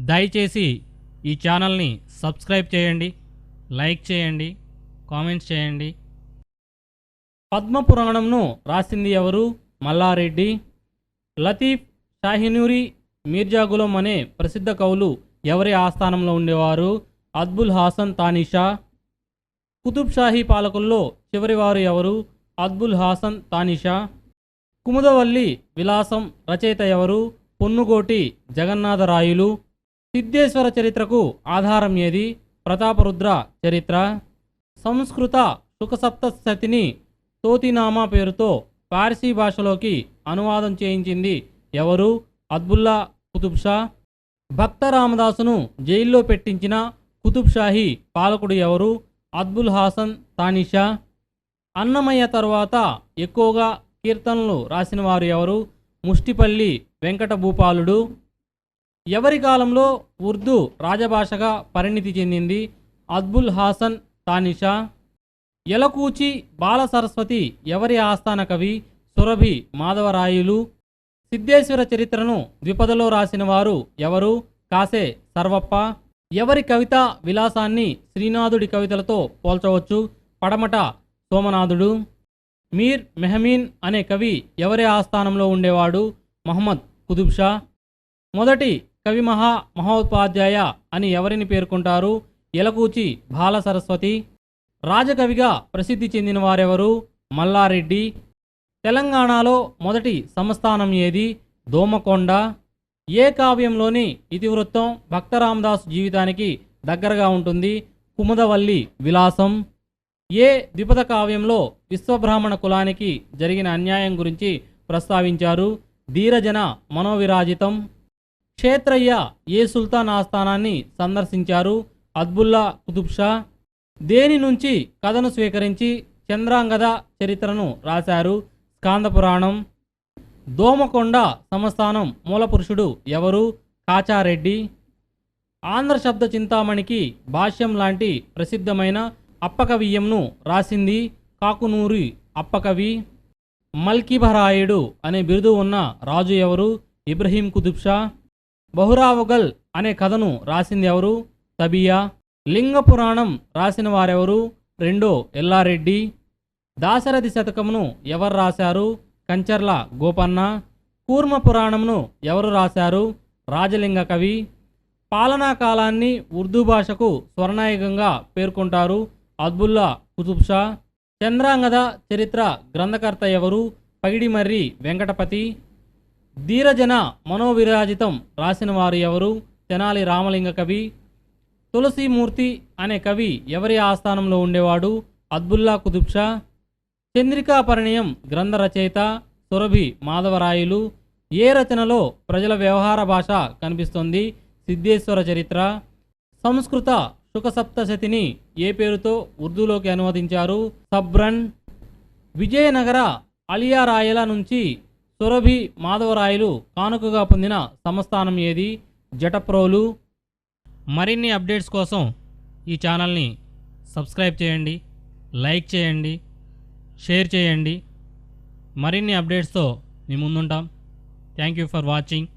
దయచేసి ఈ ఛానల్ని సబ్స్క్రైబ్ చేయండి లైక్ చేయండి కామెంట్స్ చేయండి. పద్మపురాణంను రాసింది ఎవరు? మల్లారెడ్డి. లతీఫ్ షాహినూరి మీర్జా గులం అనే ప్రసిద్ధ కవులు ఎవరి ఆస్థానంలో ఉండేవారు? అద్బుల్ హాసన్ తానిషా. కుతుబ్ షాహీ పాలకుల్లో చివరివారు ఎవరు? అద్బుల్ హాసన్ తానిషా. కుముదవల్లి విలాసం రచయిత ఎవరు? పొన్నుగోటి జగన్నాథరాయులు సిద్ధేశ్వర చరిత్రకు ఆధారం ఏది? ప్రతాపరుద్ర చరిత్ర. సంస్కృత సుఖసప్తశతిని తోతినామా పేరుతో పార్సీ భాషలోకి అనువాదం చేయించింది ఎవరు? అద్బుల్లా కుతుబ్షా భక్త రామదాసును జైల్లో పెట్టించిన కుతుబ్షాహి పాలకుడు ఎవరు? అద్బుల్ హాసన్ తానిషా అన్నమయ్య తరువాత ఎక్కువగా కీర్తనలు రాసిన వారు ఎవరు? ముష్టిపల్లి వెంకట భూపాలుడు. ఎవరి కాలంలో ఉర్దూ రాజభాషగా పరిణితి చెందింది? అద్బుల్ హాసన్ తానిషా. ఎలకూచి బాల సరస్వతి ఎవరి ఆస్థాన కవి? సురభి మాధవరాయులు. సిద్ధేశ్వర చరిత్రను ద్విపదలో రాసిన వారు ఎవరు? కాసే సర్వప్ప. ఎవరి కవిత విలాసాన్ని శ్రీనాథుడి కవితలతో పోల్చవచ్చు? పడమట సోమనాథుడు. మీర్ మెహమీన్ అనే కవి ఎవరి ఆస్థానంలో ఉండేవాడు? మహమ్మద్ కుతుబ్ షా. మొదటి కవి మహా మహోపాధ్యాయ అని ఎవరిని పేర్కొంటారు? ఎలకూచి బాల సరస్వతి రాజకవిగా ప్రసిద్ధి చెందిన వారెవరు? మల్లారెడ్డి. తెలంగాణలో మొదటి సంస్థానం ఏది? దోమకొండ. ఏ కావ్యంలోని ఇతివృత్తం భక్తరామదాసు జీవితానికి దగ్గరగా ఉంటుంది? కుముదవల్లి విలాసం. ఏ ద్విపద కావ్యంలో విశ్వబ్రాహ్మణ కులానికి జరిగిన అన్యాయం గురించి ప్రస్తావించారు? ధీరజన మనోవిరాజితం. క్షేత్రయ్య ఏ సుల్తాన్ ఆస్థానాన్ని సందర్శించారు? అద్బుల్లా కుతుబ్షా దేని నుంచి కథను స్వీకరించి చంద్రాంగద చరిత్రను రాశారు? స్కాందపురాణం దోమకొండ సంస్థానం మూలపురుషుడు ఎవరు? కాచారెడ్డి. ఆంధ్ర శబ్ద చింతామణికి భాష్యం లాంటి ప్రసిద్ధమైన అప్పకవియ్యంను రాసింది కాకునూరి అప్పకవి. మల్కిభరాయుడు అనే బిరుదు ఉన్న రాజు ఎవరు? ఇబ్రహీం కుతుబ్షా బహురావుగల్ అనే కథను రాసింది ఎవరు? తబియా లింగ పురాణం రాసిన వారెవరు? రెండో ఎల్లారెడ్డి. దాశరథి శతకమును ఎవరు రాశారు? కంచర్ల గోపన్న. కూర్మ పురాణమును ఎవరు రాశారు? రాజలింగ కవి. పాలనా కాలాన్ని ఉర్దూ భాషకు స్వర్ణాయుగంగా పేర్కొంటారు అద్బుల్లా కుతుబ్ షా చంద్రాంగద చరిత్ర గ్రంథకర్త ఎవరు? పగిడిమర్రి వెంకటపతి. ధీరజన మనోవిరాజితం రాసిన వారు ఎవరు? తెనాలి రామలింగ కవి తులసీమూర్తి అనే కవి ఎవరి ఆస్థానంలో ఉండేవాడు? అద్బుల్లా కుతుబ్షా చంద్రికా పరిణయం గ్రంథ రచయిత సురభి మాధవరాయులు. ఏ రచనలో ప్రజల వ్యవహార భాష కనిపిస్తుంది? సిద్ధేశ్వర చరిత్ర. సంస్కృత శుకసప్తశతిని ఏ పేరుతో ఉర్దూలోకి అనువదించారు? సబ్రన్. విజయనగర అలియారాయల నుంచి సురభి మాధవరాయలు కానుకగా పొందిన సంస్థానం ఏది? జటప్రోలు. మరిన్ని అప్డేట్స్ కోసం ఈ ఛానల్ని సబ్స్క్రైబ్ చేయండి లైక్ చేయండి షేర్ చేయండి. మరిన్ని అప్డేట్స్తో మీ ముందుంటాం. Thank you for watching.